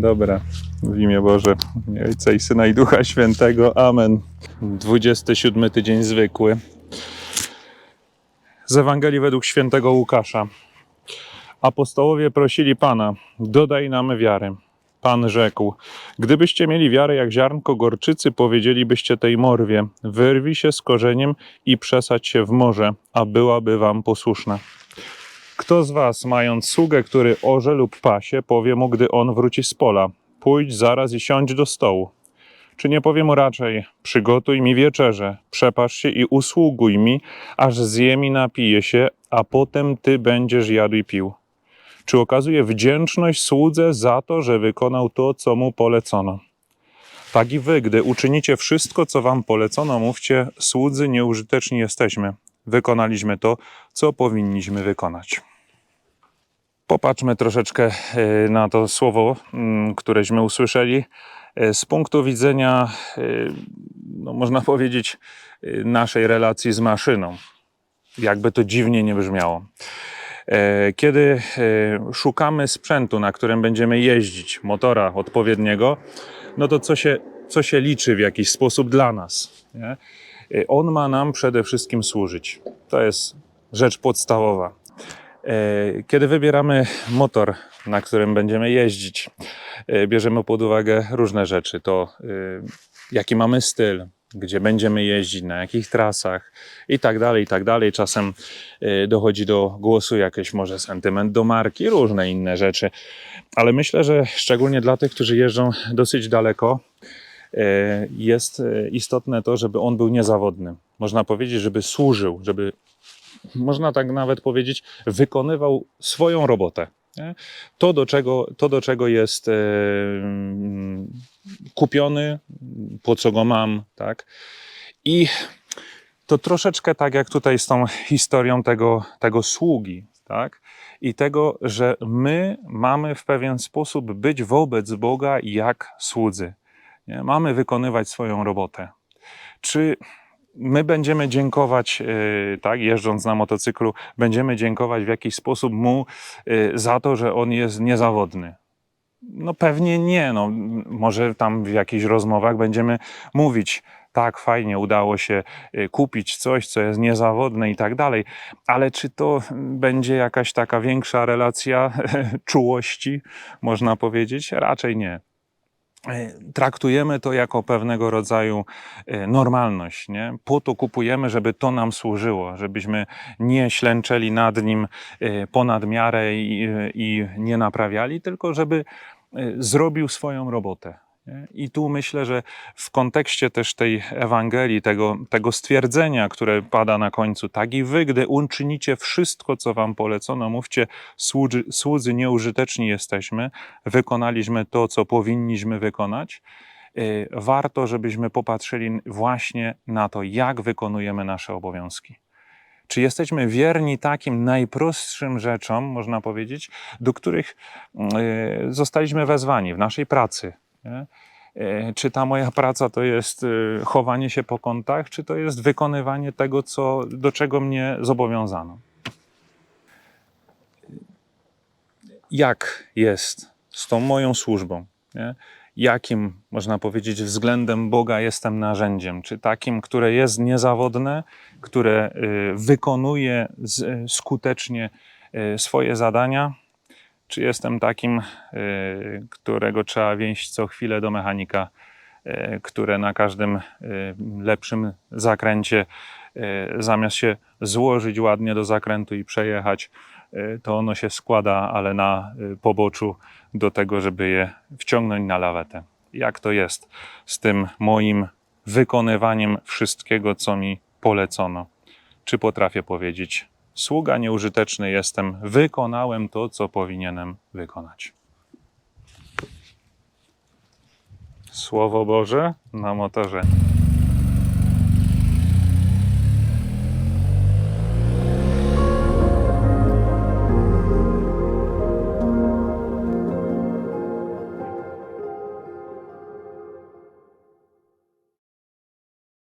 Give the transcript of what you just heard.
Dobra, w imię Boże, Ojca i Syna i Ducha Świętego. Amen. 27 tydzień zwykły. Z Ewangelii według świętego Łukasza. Apostołowie prosili Pana, dodaj nam wiary. Pan rzekł, gdybyście mieli wiarę jak ziarnko gorczycy, powiedzielibyście tej morwie, wyrwij się z korzeniem i przesadź się w morze, a byłaby wam posłuszna. Kto z was, mając sługę, który orze lub pasie, powie mu, gdy on wróci z pola, pójdź zaraz i siądź do stołu? Czy nie powie mu raczej, przygotuj mi wieczerze, przepasz się i usługuj mi, aż zjem i napiję się, a potem ty będziesz jadł i pił? Czy okazuje wdzięczność słudze za to, że wykonał to, co mu polecono? Tak i wy, gdy uczynicie wszystko, co wam polecono, mówcie, słudzy nieużyteczni jesteśmy. Wykonaliśmy to, co powinniśmy wykonać. Popatrzmy troszeczkę e, na to słowo, mm, któreśmy usłyszeli z punktu widzenia, e, no można powiedzieć, e, naszej relacji z maszyną. Jakby to dziwnie nie brzmiało. E, Kiedy e, szukamy sprzętu, na którym będziemy jeździć, motora odpowiedniego, no to co się, co się liczy w jakiś sposób dla nas? Nie? E, On ma nam przede wszystkim służyć. To jest rzecz podstawowa. E, Kiedy wybieramy motor, na którym będziemy jeździć, e, bierzemy pod uwagę różne rzeczy. To e, jaki mamy styl, gdzie będziemy jeździć, na jakich trasach i tak dalej, i tak dalej. Czasem dochodzi do głosu jakiś może sentyment do marki, różne inne rzeczy. Ale myślę, że szczególnie dla tych, którzy jeżdżą dosyć daleko, jest istotne to, żeby on był niezawodny. Można powiedzieć, żeby służył, żeby można tak nawet powiedzieć, wykonywał swoją robotę. To, do czego, to, do czego jest e, mm, kupiony, po co go mam, tak? I to troszeczkę tak jak tutaj z tą historią tego, tego sługi, tak? I tego, że my mamy w pewien sposób być wobec Boga jak słudzy. Nie? Mamy wykonywać swoją robotę. Czy my będziemy dziękować, e, tak, jeżdżąc na motocyklu, będziemy dziękować w jakiś sposób mu e, za to, że on jest niezawodny. No pewnie nie, no, może tam w jakichś rozmowach będziemy mówić, tak, fajnie, udało się e, kupić coś, co jest niezawodne i tak dalej, ale czy to będzie jakaś taka większa relacja czułości, można powiedzieć? Raczej nie traktujemy to jako pewnego rodzaju e, normalność. Nie? Po to kupujemy, żeby to nam służyło, żebyśmy nie ślęczeli nad nim e, ponad miarę i, i nie naprawiali, tylko żeby e, zrobił swoją robotę. I tu myślę, że w kontekście też tej Ewangelii, tego, tego stwierdzenia, które pada na końcu, tak i wy, gdy uczynicie wszystko, co wam polecono, mówcie, słudzy, słudzy nieużyteczni jesteśmy, wykonaliśmy to, co powinniśmy wykonać. Y, Warto, żebyśmy popatrzyli właśnie na to, jak wykonujemy nasze obowiązki. Czy jesteśmy wierni takim najprostszym rzeczom, można powiedzieć, do których y, zostaliśmy wezwani w naszej pracy? Nie? Y, Czy ta moja praca to jest y, chowanie się po kątach, czy to jest wykonywanie tego, co, do czego mnie zobowiązano? Jak jest z tą moją służbą? Nie? Jakim, można powiedzieć, względem Boga jestem narzędziem? Czy takim, które jest niezawodne, które y, wykonuje z, skutecznie y, swoje zadania? Czy jestem takim, y, którego trzeba wieść co chwilę do mechanika, y, które na każdym y, lepszym zakręcie, zamiast się złożyć ładnie do zakrętu i przejechać, to ono się składa, ale na poboczu do tego, żeby je wciągnąć na lawetę. Jak to jest z tym moim wykonywaniem wszystkiego, co mi polecono? Czy potrafię powiedzieć, sługa nieużyteczny jestem, wykonałem to, co powinienem wykonać? Słowo Boże na motorze.